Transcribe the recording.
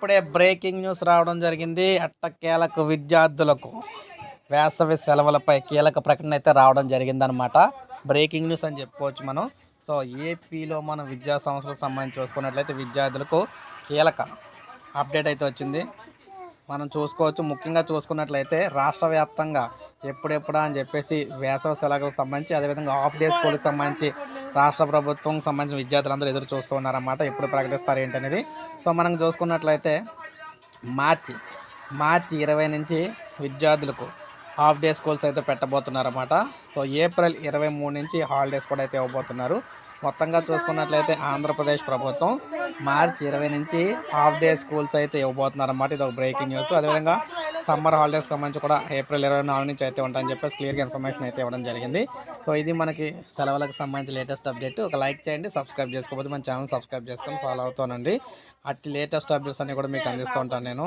ఇప్పుడే breaking news రావడం జరిగింది. అట్ట కీలక విద్యార్థులకు వేసవి సెలవులపై కీలక ప్రకటన అయితే రావడం జరిగిందనమాట బ్రేకింగ్ న్యూస్ అని చెప్పుకోవచ్చు మనం. సో ఏపీలో మన విద్యా సంస్థలకు సంబంధించి చూసుకున్నట్లయితే విద్యార్థులకు కీలక అప్డేట్ అయితే వచ్చింది. మనం చూసుకోవచ్చు. ముఖ్యంగా చూసుకున్నట్లయితే రాష్ట్ర వ్యాప్తంగా ఎప్పుడెప్పుడా అని చెప్పేసి వేసవి సెలవులకు సంబంధించి అదేవిధంగా హాఫ్ డే స్కూల్కి సంబంధించి రాష్ట్ర ప్రభుత్వం సంబంధించిన విద్యార్థులందరూ ఎదురు చూస్తూ ఉన్నారన్నమాట. ఎప్పుడు ప్రకటిస్తారు ఏంటనేది. సో మనం చూసుకున్నట్లయితే మార్చి మార్చి ఇరవై నుంచి విద్యార్థులకు హాఫ్ డే స్కూల్స్ అయితే పెట్టబోతున్నారన్నమాట. సో ఏప్రిల్ ఇరవై మూడు నుంచి హాలిడేస్ కూడా అయితే ఇవ్వబోతున్నారు. మొత్తంగా చూసుకున్నట్లయితే ఆంధ్రప్రదేశ్ ప్రభుత్వం మార్చి ఇరవై నుంచి హాఫ్ డే స్కూల్స్ అయితే ఇవ్వబోతున్నారన్నమాట. ఇది ఒక బ్రేకింగ్ న్యూస్. అదేవిధంగా సమ్మర్ హాలిడేస్ సంబంధించి కూడా ఏప్రిల్ ఇరవై నాలుగు నుంచి అయితే ఉంటాయని చెప్పేసి క్లియర్గా ఇన్ఫర్మేషన్ అయితే ఇవ్వడం జరిగింది. సో ఇది మనకి సెలవులకు సంబంధించి లేటెస్ట్ అప్డేట్ ఒక లైక్ చేయండి సబ్స్క్రైబ్ చేసుకోకపోతే మన ఛానల్ సబ్స్క్రైబ్ చేసుకొని ఫాలో అవుతానండి. అట్టి లేటెస్ట్ అప్డేట్స్ అన్ని కూడా మీకు అందిస్తూ ఉంటాను నేను.